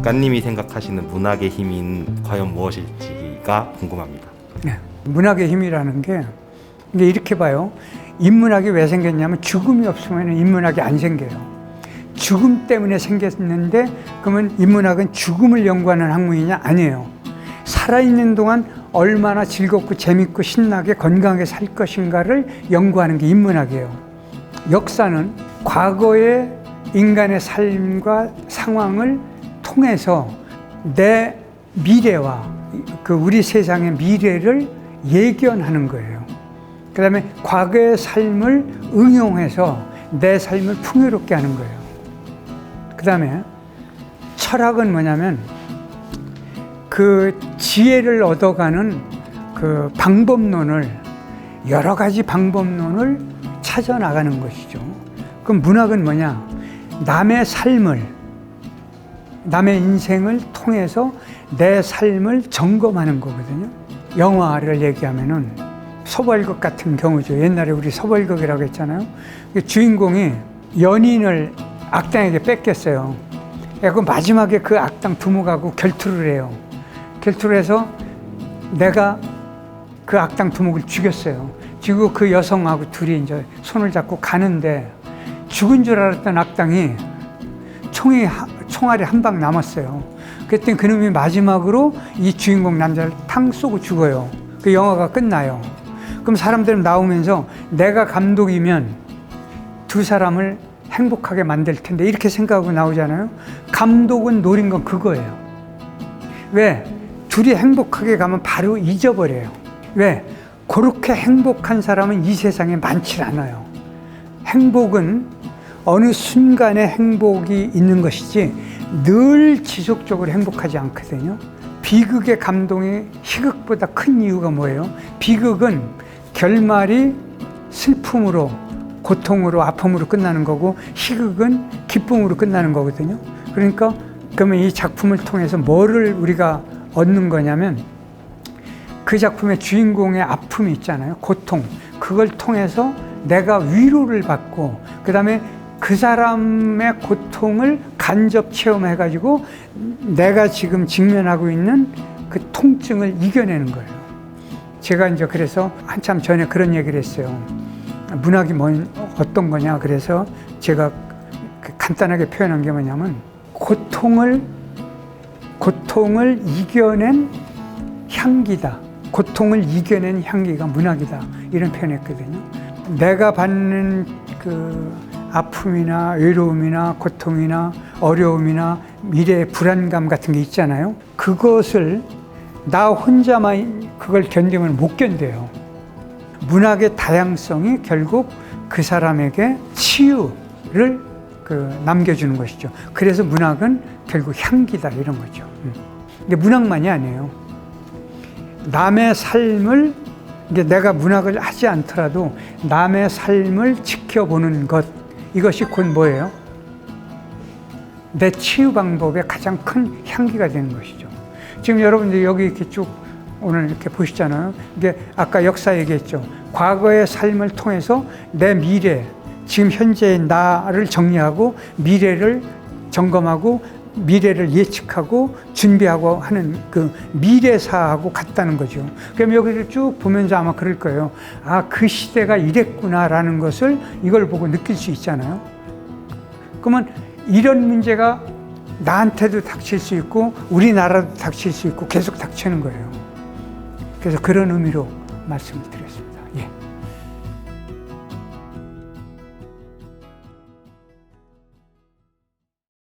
작가님이 생각하시는 문학의 힘인 과연 무엇일지가 궁금합니다. 네. 문학의 힘이라는 게 이게 이렇게 봐요. 인문학이 왜 생겼냐면 죽음이 없으면 인문학이 안 생겨요. 죽음 때문에 생겼는데 그러면 인문학은 죽음을 연구하는 학문이냐 아니에요. 살아있는 동안 얼마나 즐겁고 재밌고 신나게 건강하게 살 것인가를 연구하는 게 인문학이에요. 역사는 과거의 인간의 삶과 상황을 통해서 내 미래와 그 우리 세상의 미래를 예견하는 거예요. 그 다음에 과거의 삶을 응용해서 내 삶을 풍요롭게 하는 거예요. 그 다음에 철학은 뭐냐면 그 지혜를 얻어가는 그 방법론을 여러 가지 방법론을 찾아 나가는 것이죠. 그럼 문학은 뭐냐? 남의 삶을 남의 인생을 통해서 내 삶을 점검하는 거거든요. 영화를 얘기하면은 서벌극 같은 경우죠. 옛날에 우리 서벌극이라고 했잖아요. 그 주인공이 연인을 악당에게 뺏겼어요. 그 마지막에 그 악당 두목하고 결투를 해요. 결투를 해서 내가 그 악당 두목을 죽였어요. 죽이고 그 여성하고 둘이 이제 손을 잡고 가는데 죽은 줄 알았던 악당이 총이 하- 총알이 한 방 남았어요. 그랬더니 그놈이 마지막으로 이 주인공 남자를 탕 쏘고 죽어요. 그 영화가 끝나요. 그럼 사람들은 나오면서 내가 감독이면 두 사람을 행복하게 만들 텐데 이렇게 생각하고 나오잖아요. 감독은 노린 건 그거예요. 왜? 둘이 행복하게 가면 바로 잊어버려요. 왜? 그렇게 행복한 사람은 이 세상에 많지 않아요. 행복은 어느 순간의 행복이 있는 것이지 늘 지속적으로 행복하지 않거든요. 비극의 감동이 희극보다 큰 이유가 뭐예요? 비극은 결말이 슬픔으로, 고통으로, 아픔으로 끝나는 거고 희극은 기쁨으로 끝나는 거거든요. 그러니까 그러면 이 작품을 통해서 뭐를 우리가 얻는 거냐면 그 작품의 주인공의 아픔이 있잖아요. 고통. 그걸 통해서 내가 위로를 받고, 그 다음에 그 사람의 고통을 간접 체험해가지고 내가 지금 직면하고 있는 그 통증을 이겨내는 거예요. 제가 이제 그래서 한참 전에 그런 얘기를 했어요. 문학이 뭔, 어떤 거냐. 그래서 제가 그 간단하게 표현한 게 뭐냐면 고통을, 고통을 이겨낸 향기다. 고통을 이겨낸 향기가 문학이다. 이런 표현했거든요. 내가 받는 그 아픔이나 외로움이나 고통이나 어려움이나 미래의 불안감 같은 게 있잖아요. 그것을 나 혼자만 그걸 견디면 못 견뎌요. 문학의 다양성이 결국 그 사람에게 치유를 그 남겨주는 것이죠. 그래서 문학은 결국 향기다 이런 거죠. 음. 근데 문학만이 아니에요. 남의 삶을 이게 내가 문학을 하지 않더라도 남의 삶을 지켜보는 것 이것이 곧 뭐예요? 내 치유 방법의 가장 큰 향기가 되는 것이죠. 지금 여러분들 여기 이렇게 쭉 오늘 이렇게 보시잖아요. 이게 아까 역사 얘기했죠. 과거의 삶을 통해서 내 미래, 지금 현재의 나를 정리하고 미래를 점검하고 미래를 예측하고 준비하고 하는 그 미래사하고 같다는 거죠. 그럼 여기를 쭉 보면서 아마 그럴 거예요. 아, 그 시대가 이랬구나라는 것을 이걸 보고 느낄 수 있잖아요. 그러면 이런 문제가 나한테도 닥칠 수 있고 우리나라도 닥칠 수 있고 계속 닥치는 거예요. 그래서 그런 의미로 말씀을 드렸습니다.